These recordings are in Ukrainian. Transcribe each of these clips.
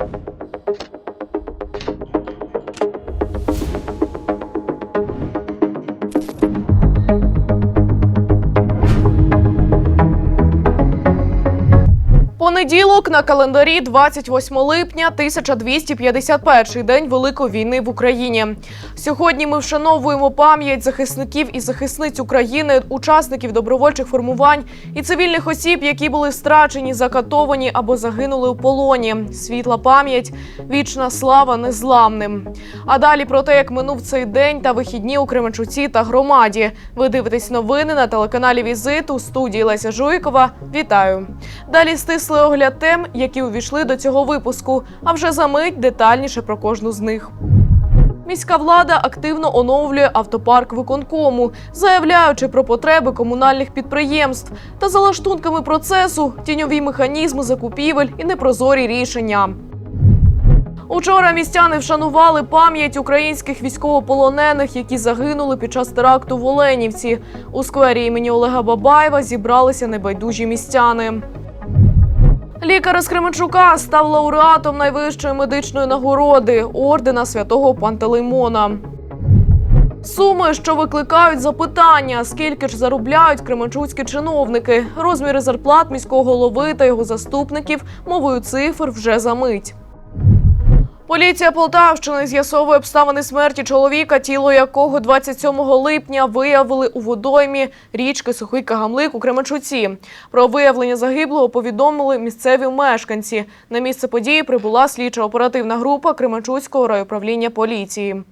you Понеділок на календарі 28 липня 1251 день Великої війни в Україні. Сьогодні ми вшановуємо пам'ять захисників і захисниць України, учасників добровольчих формувань і цивільних осіб, які були страчені, закатовані або загинули у полоні. Світла пам'ять, вічна слава незламним. А далі про те, як минув цей день та вихідні у Кременчуці та громаді. Ви дивитесь новини на телеканалі Візит у студії Леся Жуйкова. Вітаю! Далі стислий огляд тем, які увійшли до цього випуску. А вже за мить детальніше про кожну з них. Міська влада активно оновлює автопарк виконкому, заявляючи про потреби комунальних підприємств та за лаштунками процесу тіньові механізми закупівель і непрозорі рішення. Учора містяни вшанували пам'ять українських військовополонених, які загинули під час теракту в Оленівці. У сквері імені Олега Бабаєва зібралися небайдужі містяни. Лікар із Кременчука став лауреатом найвищої медичної нагороди ордена святого Пантелеймона. Суми, що викликають запитання, скільки ж заробляють кременчуцькі чиновники, розміри зарплат міського голови та його заступників мовою цифр вже за мить. Поліція Полтавщини з'ясовує обставини смерті чоловіка, тіло якого 27 липня виявили у водоймі річки Сухий Кагамлик у Кременчуці. Про виявлення загиблого повідомили місцеві мешканці. На місце події прибула слідчо-оперативна група Кременчуцького райуправління поліції.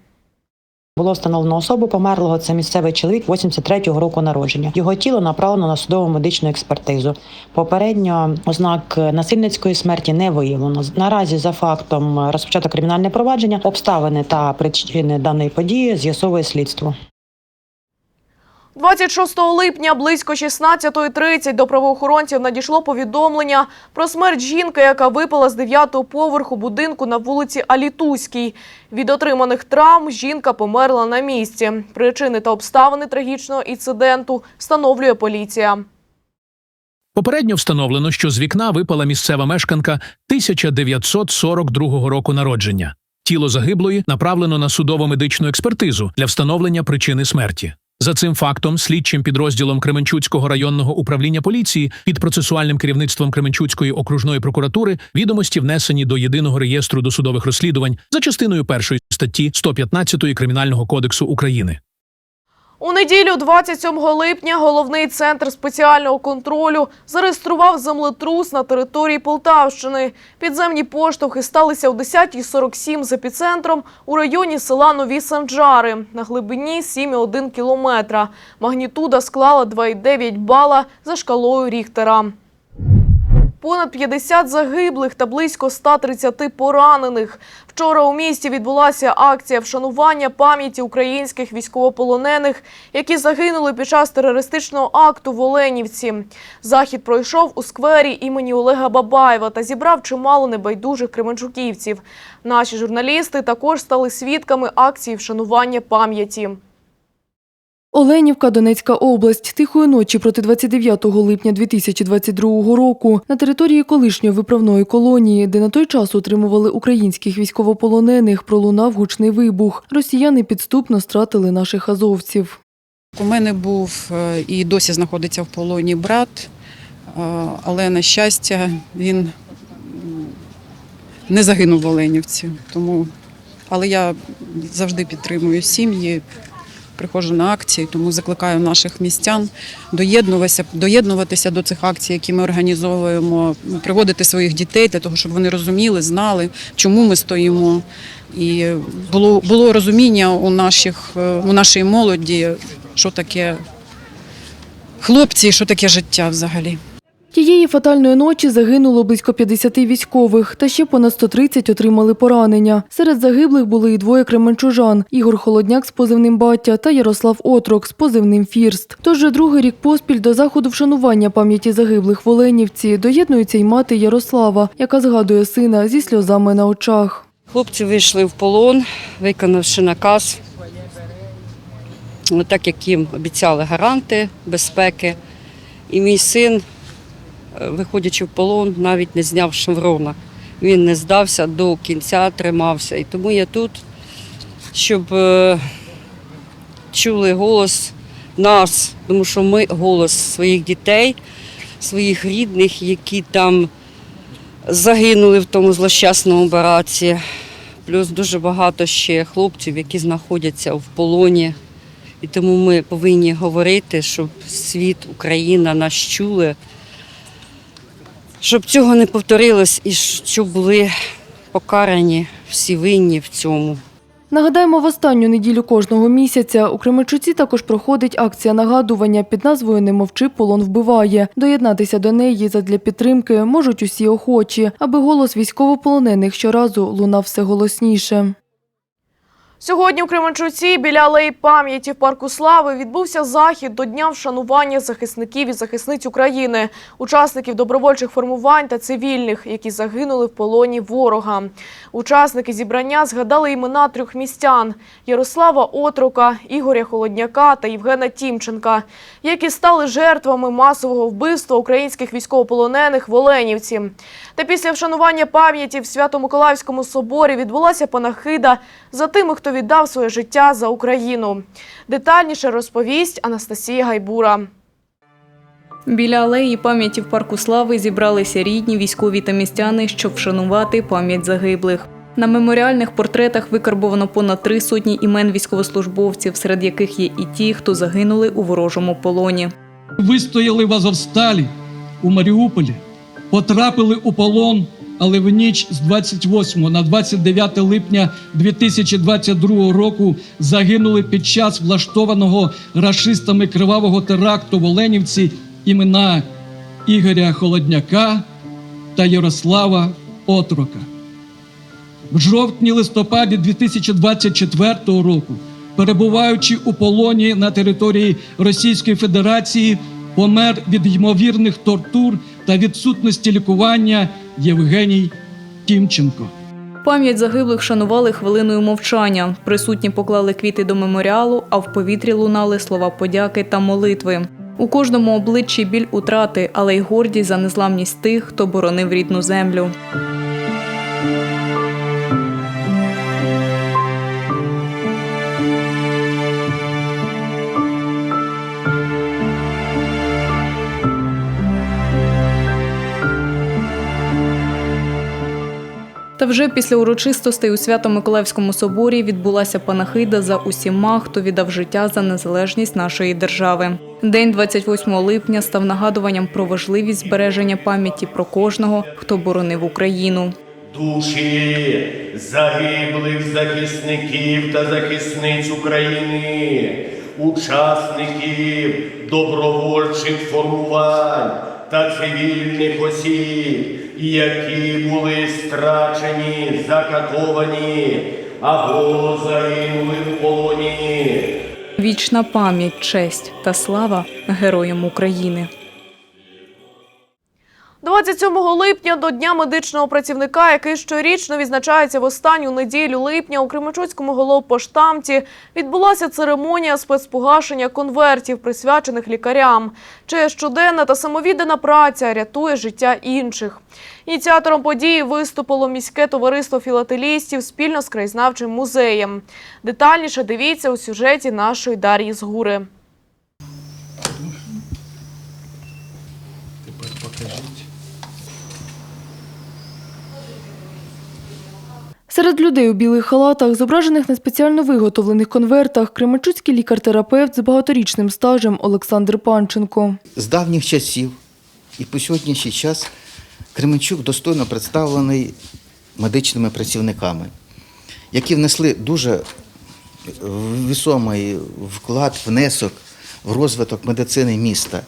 Було встановлено особу померлого. Це місцевий чоловік 83-го року народження. Його тіло направлено на судову медичну експертизу. Попередньо ознак насильницької смерті не виявлено. Наразі за фактом розпочато кримінальне провадження. Обставини та причини даної події з'ясовує слідство. 26 липня близько 16.30 до правоохоронців надійшло повідомлення про смерть жінки, яка випала з 9-го поверху будинку на вулиці Алітузькій. Від отриманих травм жінка померла на місці. Причини та обставини трагічного інциденту встановлює поліція. Попередньо встановлено, що з вікна випала місцева мешканка 1942 року народження. Тіло загиблої направлено на судово-медичну експертизу для встановлення причини смерті. За цим фактом, слідчим підрозділом Кременчуцького районного управління поліції під процесуальним керівництвом Кременчуцької окружної прокуратури відомості внесені до єдиного реєстру досудових розслідувань за частиною першої статті 115 Кримінального кодексу України. У неділю, 27 липня, головний центр спеціального контролю зареєстрував землетрус на території Полтавщини. Підземні поштовхи сталися о 10.47 з епіцентром у районі села Нові Санджари на глибині 7,1 кілометра. Магнітуда склала 2,9 бала за шкалою Ріхтера. Понад 50 загиблих та близько 130 поранених. Вчора у місті відбулася акція вшанування пам'яті українських військовополонених, які загинули під час терористичного акту в Оленівці. Захід пройшов у сквері імені Олега Бабаєва та зібрав чимало небайдужих кременчуківців. Наші журналісти також стали свідками акції вшанування пам'яті. Оленівка, Донецька область. Тихої ночі проти 29 липня 2022 року на території колишньої виправної колонії, де на той час утримували українських військовополонених, пролунав гучний вибух. Росіяни підступно стратили наших азовців. У мене був е, і досі знаходиться в полоні брат, е, але на щастя він не загинув в Оленівці. Тому, але я завжди підтримую сім'ї, приходжу на акції, тому закликаю наших містян доєднуватися, доєднуватися до цих акцій, які ми організовуємо, приводити своїх дітей для того, щоб вони розуміли, знали, чому ми стоїмо. І було, було розуміння у, наших, е, у нашої молоді, що таке хлопці і що таке життя взагалі. Тієї фатальної ночі загинуло близько 50 військових, та ще понад 130 отримали поранення. Серед загиблих були і двоє кременчужан – Ігор Холодняк з позивним «Батя» та Ярослав Отрок з позивним «Фірст». Тож вже другий рік поспіль до заходу вшанування пам'яті загиблих в Оленівці доєднується й мати Ярослава, яка згадує сина зі сльозами на очах. Хлопці вийшли в полон, виконавши наказ, так як їм обіцяли гаранти безпеки. І мій син, виходячи в полон, навіть не зняв шеврона. Він не здався до кінця, тримався. І тому я тут, щоб е, чули голос нас, тому що ми голос своїх дітей, своїх рідних, які там загинули в тому злощасному бараці. Плюс дуже багато ще хлопців, які знаходяться в полоні. І тому ми повинні говорити, щоб світ, Україна нас чули, щоб цього не повторилось і щоб були покарані всі винні в цьому. Нагадаємо, в останню неділю кожного місяця у Кременчуці також проходить акція нагадування під назвою Не мовчи, полон вбиває. Доєднатися до неї задля підтримки можуть усі охочі, аби голос військовополонених щоразу лунав все голосніше. Сьогодні у Кременчуці біля алеї пам'яті в парку слави відбувся захід до дня вшанування захисників і захисниць України, учасників добровольчих формувань та цивільних, які загинули в полоні ворога. Учасники зібрання згадали імена трьох містян: Ярослава Отрука, Ігоря Холодняка та Євгена Тімченка, які стали жертвами масового вбивства українських військовополонених в Оленівці. Та після вшанування пам'яті в Свято-Миколаївському соборі відбулася панахида за тими, хто віддав своє життя за Україну. Детальніше розповість Анастасія Гайбура. Біля алеї пам'яті в парку слави зібралися рідні, військові та містяни, щоб вшанувати пам'ять загиблих. На меморіальних портретах викарбовано понад три сотні імен військовослужбовців, серед яких є і ті, хто загинули у ворожому полоні. Вистояли в Азовсталі у Маріуполі, потрапили у полон, але в ніч з 28 на 29 липня 2022 року загинули під час влаштованого рашистами кривавого теракту в Оленівці імена Ігоря Холодняка та Ярослава Отрока. В жовтні-листопаді 2024 року, перебуваючи у полоні на території Російської Федерації, помер від ймовірних тортур та відсутності лікування Євгеній Тімченко. Пам'ять загиблих шанували хвилиною мовчання. Присутні поклали квіти до меморіалу, а в повітрі лунали слова подяки та молитви. У кожному обличчі біль утрати, але й гордість за незламність тих, хто боронив рідну землю. Та вже після урочистостей у Свято-Миколаївському соборі відбулася панахида за усіма, хто віддав життя за незалежність нашої держави. День 28 липня став нагадуванням про важливість збереження пам'яті про кожного, хто боронив Україну. Душі загиблих захисників та захисниць України, учасників добровольчих формувань та цивільних осіб, які були страчені, закатовані або загинули в полоні. Вічна пам'ять, честь та слава героям України. 27 липня до Дня медичного працівника, який щорічно відзначається в останню неділю липня у Кременчуцькому головпоштамті, відбулася церемонія спецпогашення конвертів, присвячених лікарям, чия щоденна та самовіддана праця рятує життя інших. Ініціатором події виступило міське товариство філателістів спільно з краєзнавчим музеєм. Детальніше дивіться у сюжеті нашої Дар'ї Згури. Серед людей у білих халатах, зображених на спеціально виготовлених конвертах, кременчуцький лікар-терапевт з багаторічним стажем Олександр Панченко. з давніх часів і по сьогоднішній час Кременчук достойно представлений медичними працівниками, які внесли дуже висомий вклад, внесок в розвиток медицини міста,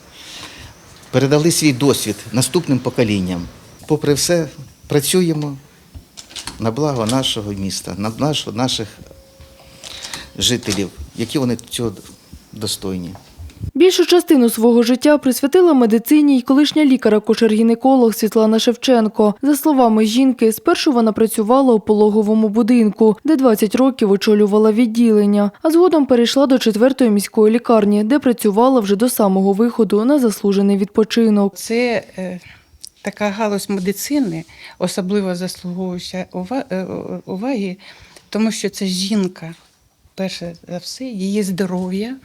передали свій досвід наступним поколінням. Попри все, працюємо на благо нашого міста, на наш- наших жителів, які вони цього достойні. Більшу частину свого життя присвятила медицині й колишня лікар-акушер-гінеколог Світлана Шевченко. За словами жінки, спершу вона працювала у пологовому будинку, де 20 років очолювала відділення, а згодом перейшла до четвертої міської лікарні, де працювала вже до самого виходу на заслужений відпочинок. Це е, така галузь медицини особливо заслуговуюча е, е, уваги, тому що це жінка, перше за все, її здоров'я.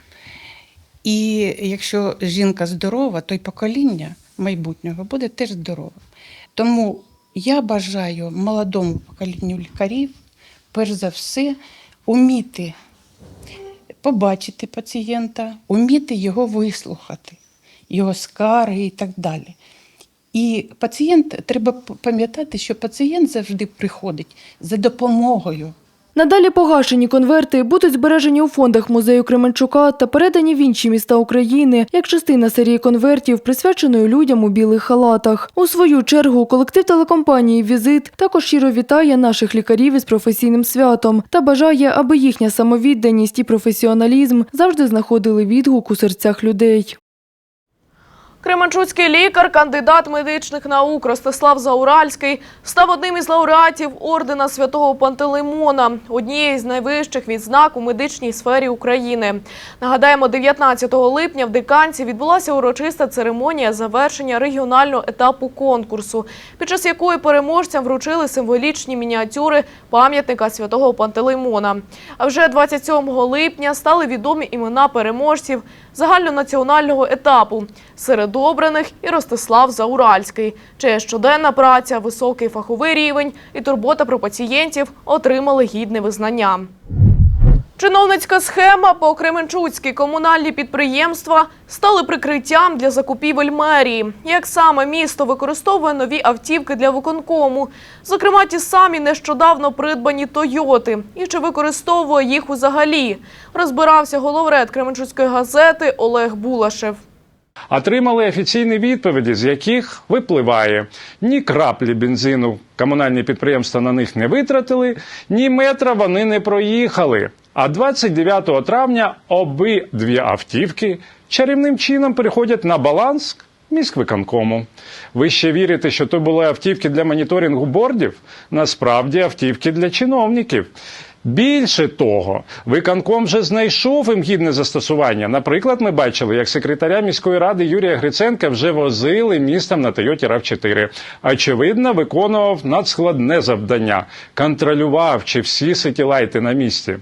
І якщо жінка здорова, то й покоління майбутнього буде теж здоровим. Тому я бажаю молодому поколінню лікарів, перш за все, уміти побачити пацієнта, уміти його вислухати, його скарги і так далі. І пацієнт треба пам'ятати, що пацієнт завжди приходить за допомогою. Надалі погашені конверти будуть збережені у фондах музею Кременчука та передані в інші міста України як частина серії конвертів, присвяченої людям у білих халатах. У свою чергу колектив телекомпанії Візит також щиро вітає наших лікарів із професійним святом та бажає, аби їхня самовідданість і професіоналізм завжди знаходили відгук у серцях людей. Кременчуцький лікар, кандидат медичних наук Ростислав Зауральський став одним із лауреатів ордена святого Пантелеймона, однієї з найвищих відзнак у медичній сфері України. Нагадаємо, 19 липня в Диканці відбулася урочиста церемонія завершення регіонального етапу конкурсу, під час якої переможцям вручили символічні мініатюри пам'ятника святого Пантелеймона. А вже 27 липня стали відомі імена переможців загальнонаціонального етапу. Серед обраних і Ростислав Зауральський, чия щоденна праця, високий фаховий рівень і турбота про пацієнтів отримали гідне визнання. Чиновницька схема по Кременчуцькій комунальні підприємства стали прикриттям для закупівель мерії. Як саме місто використовує нові автівки для виконкому, зокрема ті самі нещодавно придбані Тойоти, і чи використовує їх взагалі, розбирався головред Кременчуцької газети Олег Булашев. Отримали офіційні відповіді, з яких випливає ні краплі бензину комунальні підприємства на них не витратили, ні метра вони не проїхали. А 29 травня обидві автівки чарівним чином переходять на баланс міськвиконкому. Ви ще вірите, що то були автівки для моніторингу бордів? Насправді автівки для чиновників. Більше того, виконком вже знайшов їм гідне застосування. Наприклад, ми бачили, як секретаря міської ради Юрія Гриценка вже возили містом на Тойоті rav 4 Очевидно, виконував надскладне завдання, контролював, чи всі ситілайти на місці.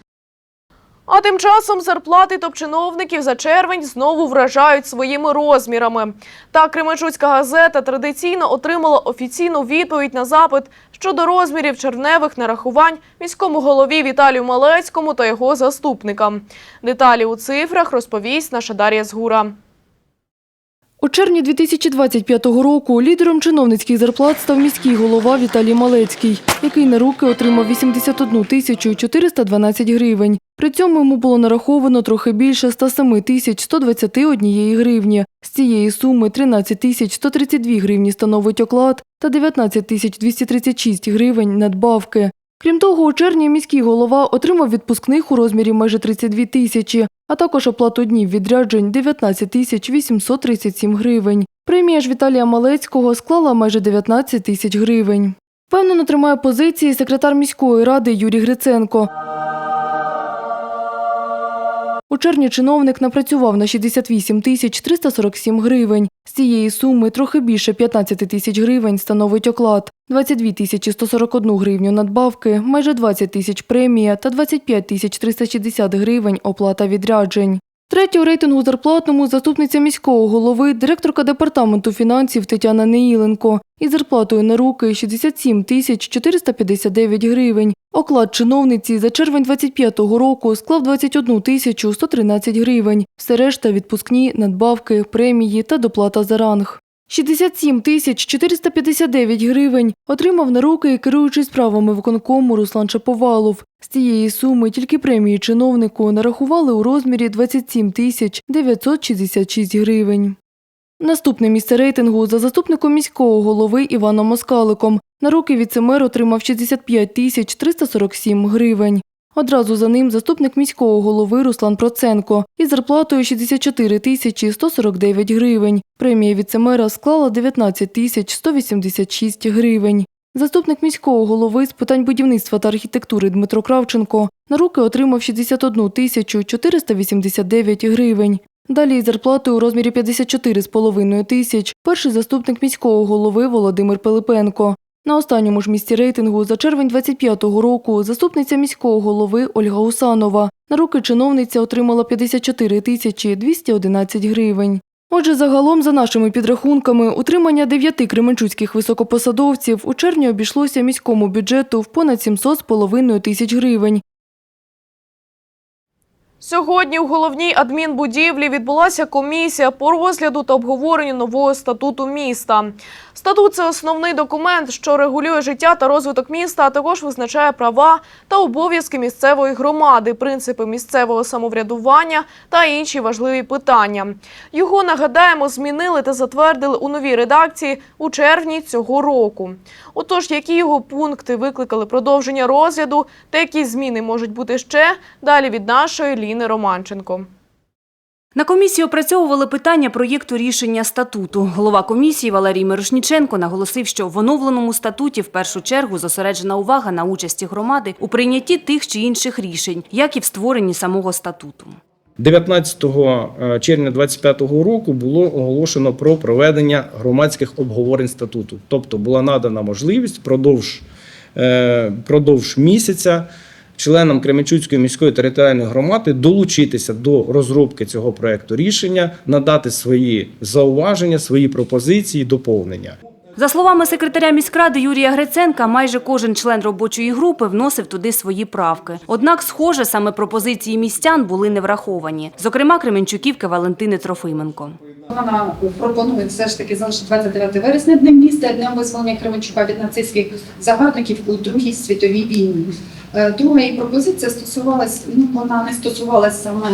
А тим часом зарплати топ-чиновників за червень знову вражають своїми розмірами. Та Кременчуцька газета традиційно отримала офіційну відповідь на запит щодо розмірів червневих нарахувань міському голові Віталію Малецькому та його заступникам. Деталі у цифрах розповість наша Дар'я Згура. У червні 2025 року лідером чиновницьких зарплат став міський голова Віталій Малецький, який на руки отримав 81 тисячу 412 гривень. При цьому йому було нараховано трохи більше 107 тисяч 121 гривні. З цієї суми 13 тисяч 132 гривні становить оклад та 19 тисяч 236 гривень надбавки. Крім того, у червні міський голова отримав відпускних у розмірі майже 32 тисячі, а також оплату днів відряджень 19 тисяч 837 гривень. Премія ж Віталія Малецького склала майже 19 тисяч гривень. Впевнено тримає позиції секретар міської ради Юрій Гриценко. У червні чиновник напрацював на 68 тисяч 347 гривень. З цієї суми трохи більше 15 тисяч гривень становить оклад, 22 тисячі 141 гривню надбавки, майже 20 тисяч премія та 25 тисяч 360 гривень оплата відряджень. Третя у рейтингу зарплатному заступниця міського голови, директорка департаменту фінансів Тетяна Неїленко із зарплатою на руки 67 тисяч 459 гривень. Оклад чиновниці за червень 25-го року склав 21 тисячу 113 гривень. Все решта відпускні, надбавки, премії та доплата за ранг. 67 тисяч 459 гривень отримав на руки і керуючий справами виконкому Руслан Шаповалов. З цієї суми тільки премії чиновнику нарахували у розмірі 27 тисяч 966 гривень. Наступне місце рейтингу за заступником міського голови Іваном Москаликом. На руки віцемер отримав 65 тисяч 347 гривень. Одразу за ним заступник міського голови Руслан Проценко із зарплатою 64 тисячі 149 гривень. Премія віцемера склала 19 тисяч 186 гривень. Заступник міського голови з питань будівництва та архітектури Дмитро Кравченко на руки отримав 61 тисячу 489 гривень. Далі із зарплатою у розмірі 54,5 тисяч перший заступник міського голови Володимир Пилипенко. На останньому ж місці рейтингу за червень 25-го року заступниця міського голови Ольга Усанова. На руки чиновниця отримала 54 тисячі 211 гривень. Отже, загалом, за нашими підрахунками, утримання дев'яти кременчуцьких високопосадовців у червні обійшлося міському бюджету в понад 700,5 тисяч гривень. Сьогодні у головній адмінбудівлі відбулася комісія по розгляду та обговоренню нового статуту міста. Статут це основний документ, що регулює життя та розвиток міста, а також визначає права та обов'язки місцевої громади, принципи місцевого самоврядування та інші важливі питання. Його нагадаємо, змінили та затвердили у новій редакції у червні цього року. Отож, які його пункти викликали продовження розгляду та які зміни можуть бути ще далі від нашої Ліни Романченко. На комісії опрацьовували питання проєкту рішення статуту. Голова комісії Валерій Мирошніченко наголосив, що в оновленому статуті в першу чергу зосереджена увага на участі громади у прийнятті тих чи інших рішень, як і в створенні самого статуту. 19 червня 2025 року було оголошено про проведення громадських обговорень статуту. Тобто була надана можливість продовж, е, продовж місяця членам Кременчуцької міської територіальної громади долучитися до розробки цього проекту рішення, надати свої зауваження, свої пропозиції, доповнення. За словами секретаря міськради Юрія Гриценка, майже кожен член робочої групи вносив туди свої правки. Однак, схоже, саме пропозиції містян були не враховані. Зокрема, Кременчуківки Валентини Трофименко. Вона пропонує все ж таки залишити 29 вересня днем міста, днем визволення Кременчука від нацистських загарбників у Другій світовій війні. Е, Друга її пропозиція стосувалась, ну вона не стосувалася саме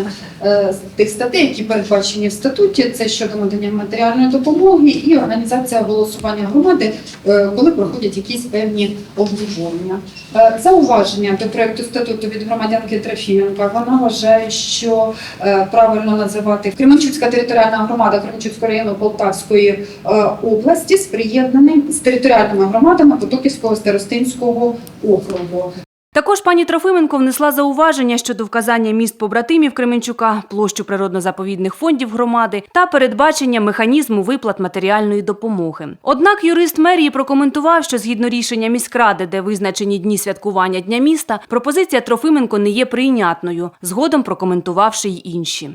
е, тих статей, які передбачені в статуті. Це щодо надання матеріальної допомоги і організація голосування громади, е, коли проходять якісь певні обговорення. Е, Зауваження до проекту статуту від громадянки Трофіменка. Вона вважає, що е, правильно називати Кременчуцька територіальна громада Кременчуцького району Полтавської е, області сприєднаний з територіальними громадами Потоківського старостинського округу. Також пані Трофименко внесла зауваження щодо вказання міст побратимів Кременчука, площу природно-заповідних фондів громади та передбачення механізму виплат матеріальної допомоги. Однак юрист мерії прокоментував, що згідно рішення міськради, де визначені дні святкування Дня міста, пропозиція Трофименко не є прийнятною, згодом прокоментувавши й інші.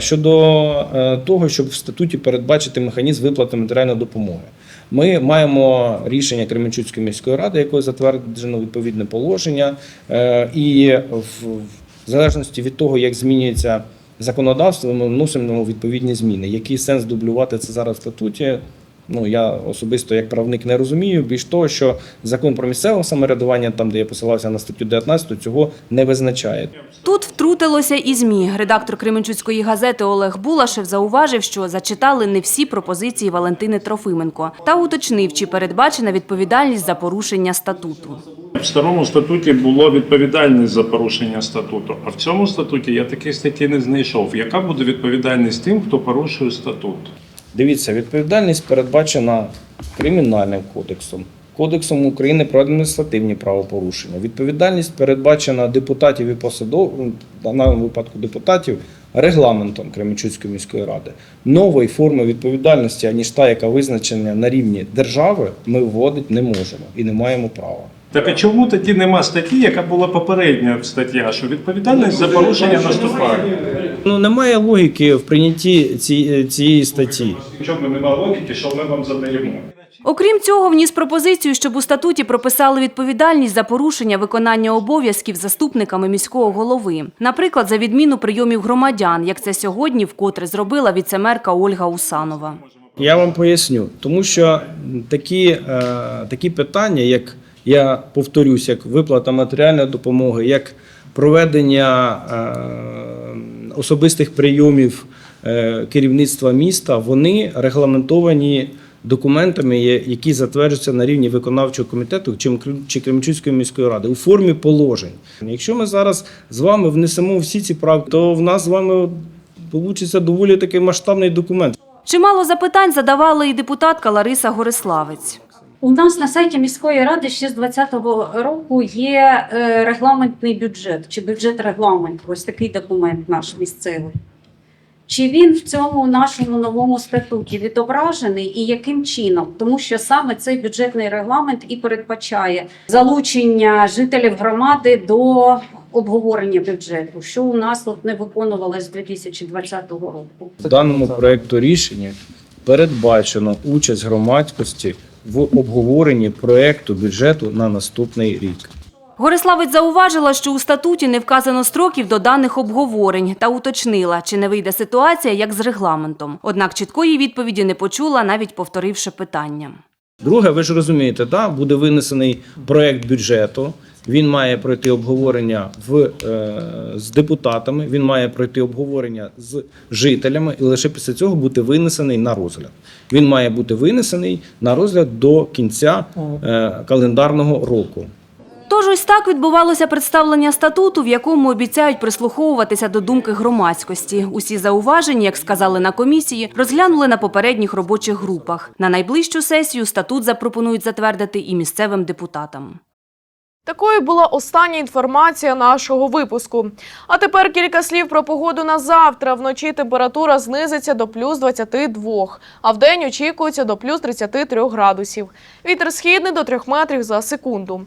Щодо е, того, щоб в статуті передбачити механізм виплати матеріальної допомоги, ми маємо рішення Кременчуцької міської ради, якою затверджено відповідне положення, е, і в в залежності від того, як змінюється законодавство, ми вносимо відповідні зміни. Який сенс дублювати це зараз в статуті? Ну я особисто як правник не розумію. Більш того, що закон про місцеве самоврядування, там де я посилався на статтю 19, цього не визначає. Тут втрутилося і ЗМІ. Редактор Кременчуцької газети Олег Булашев зауважив, що зачитали не всі пропозиції Валентини Трофименко та уточнив, чи передбачена відповідальність за порушення статуту. В старому статуті було відповідальність за порушення статуту, а в цьому статуті я такої статті не знайшов. Яка буде відповідальність тим, хто порушує статут? Дивіться, відповідальність передбачена кримінальним кодексом, кодексом України про адміністративні правопорушення. Відповідальність передбачена депутатів і посадов, в даному випадку депутатів, регламентом Кременчуцької міської ради. Нової форми відповідальності, аніж та, яка визначена на рівні держави, ми вводити не можемо і не маємо права. Так а чому тоді нема статті, яка була попередня стаття, що відповідальність за порушення наступає? Ну немає логіки в прийнятті ці- цієї статті. Чому немає логіки, що ми вам задаємо? Окрім цього, вніс пропозицію, щоб у статуті прописали відповідальність за порушення виконання обов'язків заступниками міського голови, наприклад, за відміну прийомів громадян, як це сьогодні вкотре зробила віцемерка Ольга Усанова. Я вам поясню, тому що такі, е, такі питання, як я повторюсь, як виплата матеріальної допомоги, як проведення е, особистих прийомів е, керівництва міста, вони регламентовані документами, які затверджуються на рівні виконавчого комітету чи Кременчуцької міської ради у формі положень. Якщо ми зараз з вами внесемо всі ці правки, то в нас з вами вийде доволі такий масштабний документ. Чимало запитань задавала і депутатка Лариса Гориславець. У нас на сайті міської ради ще з 2020 року є е, регламентний бюджет чи бюджет регламент. Ось такий документ наш місцевий. Чи він в цьому нашому новому статуті відображений і яким чином? Тому що саме цей бюджетний регламент і передбачає залучення жителів громади до обговорення бюджету, що у нас тут не виконувалось з 2020 року. В даному проекту рішення передбачено участь громадськості в обговоренні проекту бюджету на наступний рік. Гориславець зауважила, що у статуті не вказано строків до даних обговорень та уточнила, чи не вийде ситуація як з регламентом. Однак чіткої відповіді не почула, навіть повторивши питання. Друге, ви ж розумієте, да, буде винесений проект бюджету. Він має пройти обговорення в, е, з депутатами, він має пройти обговорення з жителями і лише після цього бути винесений на розгляд. Він має бути винесений на розгляд до кінця е, календарного року. Тож ось так відбувалося представлення статуту, в якому обіцяють прислуховуватися до думки громадськості. Усі зауваження, як сказали на комісії, розглянули на попередніх робочих групах. На найближчу сесію статут запропонують затвердити і місцевим депутатам. Такою була остання інформація нашого випуску. А тепер кілька слів про погоду на завтра. Вночі температура знизиться до плюс 22, а вдень очікується до плюс 33 градусів. Вітер східний до 3 метрів за секунду.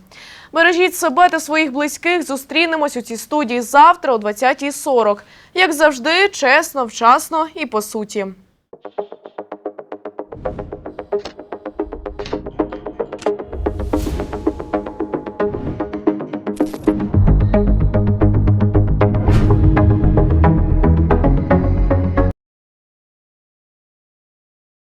Бережіть себе та своїх близьких. Зустрінемось у цій студії завтра о 20.40. Як завжди, чесно, вчасно і по суті.